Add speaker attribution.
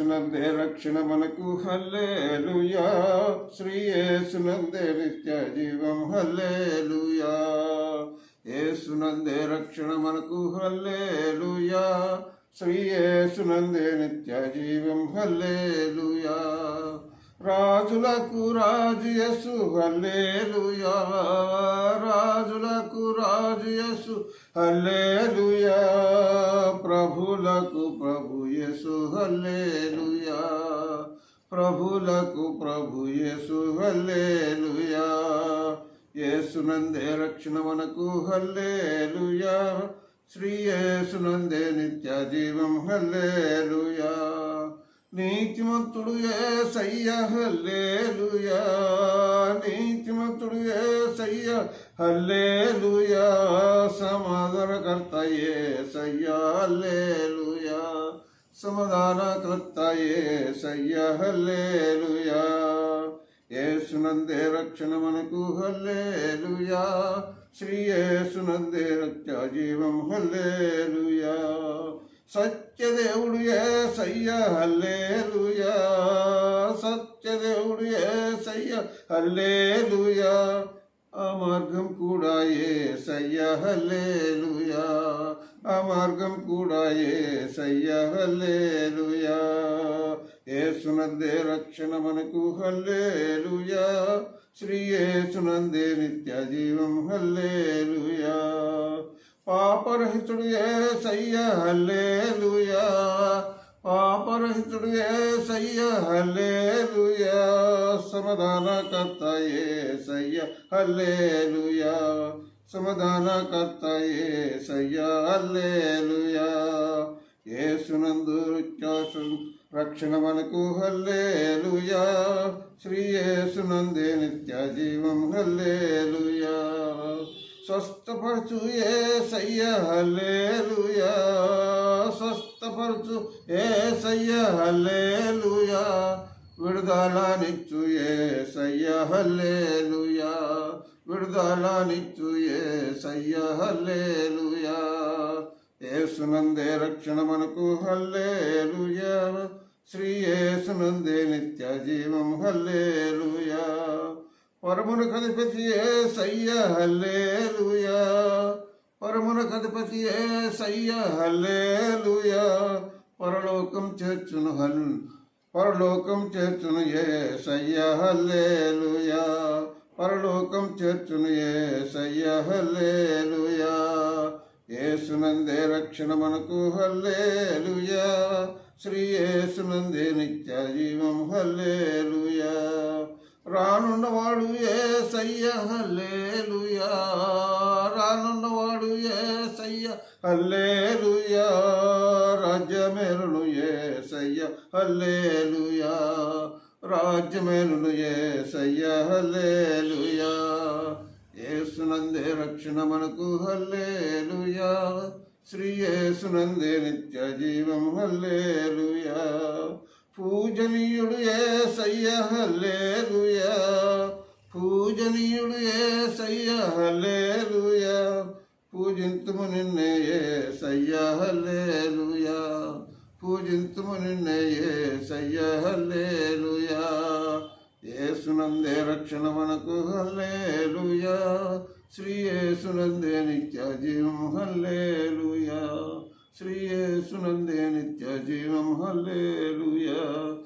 Speaker 1: రక్షణ మనకు హల్లేలుయా. శ్రీ యేసునందే నిత్య జీవం హల్లేలుయా. యేసునందే రక్షణ మనకు హల్లేలుయా. శ్రీ యేసునందే నిత్య జీవం హల్లేలుయా. రాజులకు రాజు యసు హల్లేలుయా. రాజులకు రాజు యసు హల్లేలుయా. ప్రభులకు ప్రభు యేసు హల్లేలుయా. ప్రభులకు ప్రభు యేసు హల్లేలుయా. యేసునందే రక్షణ మనకు హల్లేలుయా. శ్రీ యేసునందే నిత్య జీవం హల్లేలుయా. నీతిమంతుడు ఏ సయ్య హల్లేలుయా. నీతిమంతుడు ఏ సయ్య హల్లేలుయా. సమాధానకర్త ఏ సయ్య హల్లేలుయా. సమాధానకర్త ఏ సయ్య హల్లేలుయా. ఏసునందే రక్షణ మనకు హల్లేలుయా. శ్రీ ఏసునందే రక్ష జీవం హల్లేలుయా. సత్యదేవుడు ఏ సయ్య హల్లేలుయా. సత్యదేవుడు ఏ సయ్య హల్లేలుయా. ఆ మార్గం కూడా ఏ సయ్య హల్లేలుయా. ఆ మార్గం కూడా ఏ సయ్య హల్లేలుయా. ఏసునందే రక్షణ మనకు హల్లేలుయా. శ్రీ ఏసునందే నిత్య జీవం హల్లేలుయా. పాపరహితుడు ఏ సయ్య హల్లేలుయా. పాపరహితుడు ఏ సయ్య హల్లేలుయా. సమాధానకర్త ఏ సయ్య హల్లేలుయా. సమాధానకర్త ఏ సయ్య హల్లేలుయా. ఏసునందు రుత్యాసు రక్షణ మనకు హల్లేలుయా. శ్రీ యేసునందే నిత్య జీవం హల్లేలుయా. స్వస్థపరచు ఏ సయ్య హల్లేలుయా. స్వస్థపరచు ఏ సయ్య హల్లేలుయా. విడుదలనిచ్చు ఏ సయ్య హల్లేలుయా. విడుదలనిచ్చు ఏ సయ్య హల్లేలుయా. ఏసునందే రక్షణ మనకు హల్లేలుయా. శ్రీ యేసునందే నిత్య జీవం హల్లేలుయా. పరమున కధిపతి ఏ సయ్య హల్లేలుయా. పరమున కధిపతి ఏ సయ్య హల్లేలుయా. పరలోకం చేర్చును హల్ పరలోకం చేర్చును ఏ సయ్య హల్లేలుయా. పరలోకం చేర్చును ఏ సయ్య హల్లేలుయా. ఏసునందే రక్షణ మనకు హల్లేలుయా. శ్రీ ఏసునందే నిత్య జీవం హల్లేలుయా. రానున్నవాడు ఏ సయ్య హల్లేలుయా. రానున్నవాడు ఏ సయ్య హల్లేలుయా. రాజ్యమేలును ఏ సయ్య హల్లేలుయా. రాజ్యమేలును ఏ సయ్య హల్లేలుయా. ఏసునందే రక్షణ మనకు హల్లేలుయా. శ్రీ ఏసునందే నిత్య జీవం హల్లేలుయా. పూజనీయుడు ఏ సయ్య హల్లేలుయా. పూజనీయుడు ఏ సయ్య హల్లేలుయా. పూజింతుము నిన్నే ఏ సయ్య హల్లేలుయా. పూజింతుము నిన్నే ఏ సయ్య హల్లేలుయా. ఏసునందే రక్షణ మనకు హల్లేలుయా. శ్రీ ఏసునందే నిత్య జీవం హల్లేలుయా. శ్రీ యేసునందే నిత్య జీవం. హల్లేలుయా.